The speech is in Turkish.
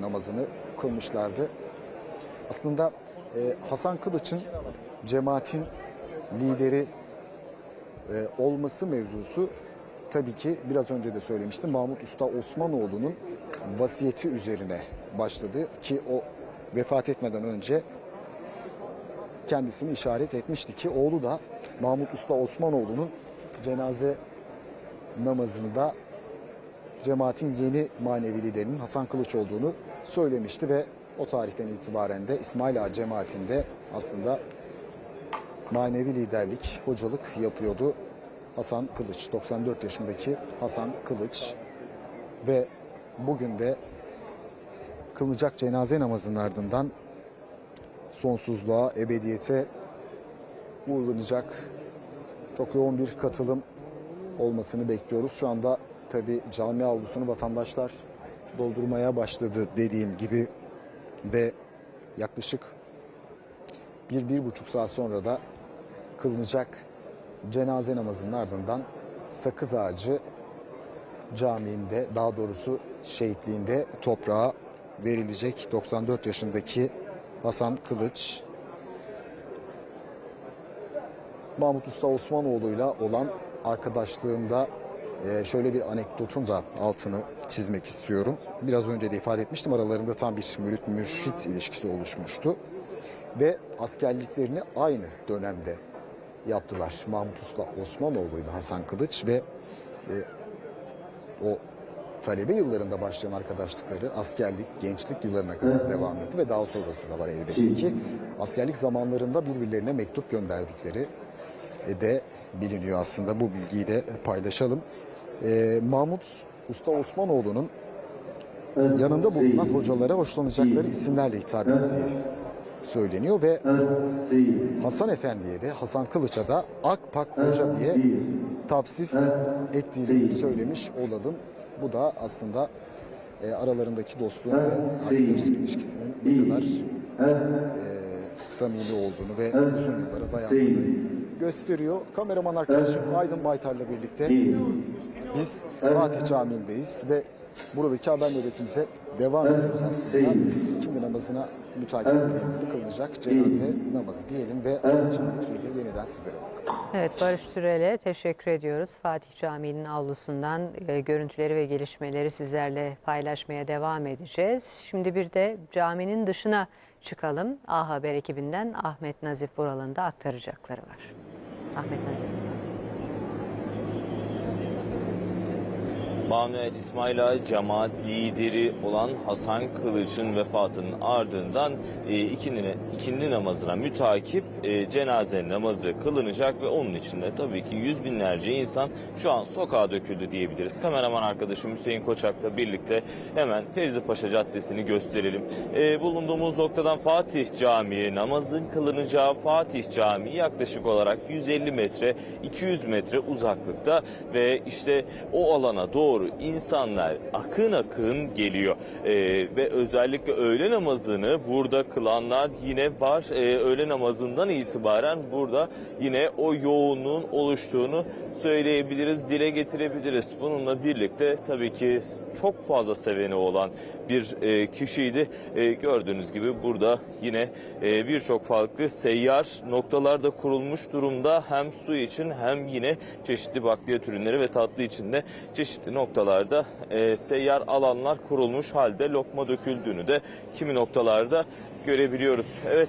namazını kılmışlardı. Aslında e, Hasan Kılıç'ın cemaatin lideri e, olması mevzusu tabii ki biraz önce de söylemiştim Mahmut Usta Osmanoğlu'nun vasiyeti üzerine başladı ki o vefat etmeden önce kendisini işaret etmişti ki oğlu da Mahmut Usta Osmanoğlu'nun cenaze namazında cemaatin yeni manevi liderinin Hasan Kılıç olduğunu söylemişti ve o tarihten itibaren de İsmail Ağa cemaatinde aslında manevi liderlik, hocalık yapıyordu Hasan Kılıç. 94 yaşındaki Hasan Kılıç ve bugün de kılınacak cenaze namazının ardından sonsuzluğa, ebediyete uğurlanacak çok yoğun bir katılım olmasını bekliyoruz. Şu anda tabi cami avlusunu vatandaşlar doldurmaya başladı dediğim gibi ve yaklaşık bir, bir buçuk saat sonra da kılınacak cenaze namazının ardından Sakız Ağacı Camii'nde daha doğrusu şehitliğinde toprağa verilecek 94 yaşındaki Hasan Kılıç Mahmut Usta Osmanoğlu'yla olan arkadaşlığımda e, şöyle bir anekdotun da altını çizmek istiyorum. Biraz önce de ifade etmiştim aralarında tam bir mürit mürşit ilişkisi oluşmuştu. Ve askerliklerini aynı dönemde yaptılar. Mahmut Usta Osmanoğlu ile Hasan Kılıç ve e, o talebe yıllarında başlayan arkadaşlıkları askerlik, gençlik yıllarına kadar devam etti ve daha sonrası da var elbette ki. Askerlik zamanlarında birbirlerine mektup gönderdikleri e, de biliniyor aslında. Bu bilgiyi de paylaşalım. E, Mahmut Usta Osmanoğlu'nun yanında bulunan hocalara hoşlanacakları isimlerle hitap ettiği söyleniyor ve Hasan Efendi'ye de Hasan Kılıç'a da Akpak Hoca diye tavsif ettiğini söylemiş olalım. Bu da aslında e, aralarındaki dostluğun ve arkadaşlık ilişkisinin ne kadar e, samimi olduğunu ve uzun yıllara dayandığını gösteriyor. Kameraman arkadaşım Aydın Baytar'la birlikte biz Fatih Camii'ndeyiz ve buradaki haber nöbetimize devam ediyoruz aslında. İkindi namazına mütakip gibi kılınacak cenaze namazı diyelim ve şimdilik sözü yeniden sizlere bırakalım. Evet Barış Türel'e teşekkür ediyoruz. Fatih Camii'nin avlusundan e, görüntüleri ve gelişmeleri sizlerle paylaşmaya devam edeceğiz. Şimdi bir de caminin dışına çıkalım. A Haber ekibinden Ahmet Nazif Vural'ın da aktaracakları var. Ahmet Nazif. Manuel İsmail Ağa cemaat lideri olan Hasan Kılıç'ın vefatının ardından e, ikindi, ikindi namazına mütakip e, cenaze namazı kılınacak ve onun içinde tabii ki yüz binlerce insan şu an sokağa döküldü diyebiliriz. Kameraman arkadaşım Hüseyin Koçak'la birlikte hemen Fevzi Paşa Caddesi'ni gösterelim. E, bulunduğumuz noktadan Fatih Camii namazın kılınacağı Fatih Camii yaklaşık olarak 150 metre 200 metre uzaklıkta ve işte o alana doğru insanlar akın akın geliyor. Ee, ve özellikle öğle namazını burada kılanlar yine var. Ee, öğle namazından itibaren burada yine o yoğunluğun oluştuğunu söyleyebiliriz, dile getirebiliriz. Bununla birlikte tabii ki çok fazla seveni olan bir e, kişiydi. E, gördüğünüz gibi burada yine e, birçok farklı seyyar noktalar da kurulmuş durumda. Hem su için hem yine çeşitli bakliyat ürünleri ve tatlı için de çeşitli noktalarda e, seyyar alanlar kurulmuş halde lokma döküldüğünü de kimi noktalarda görebiliyoruz. Evet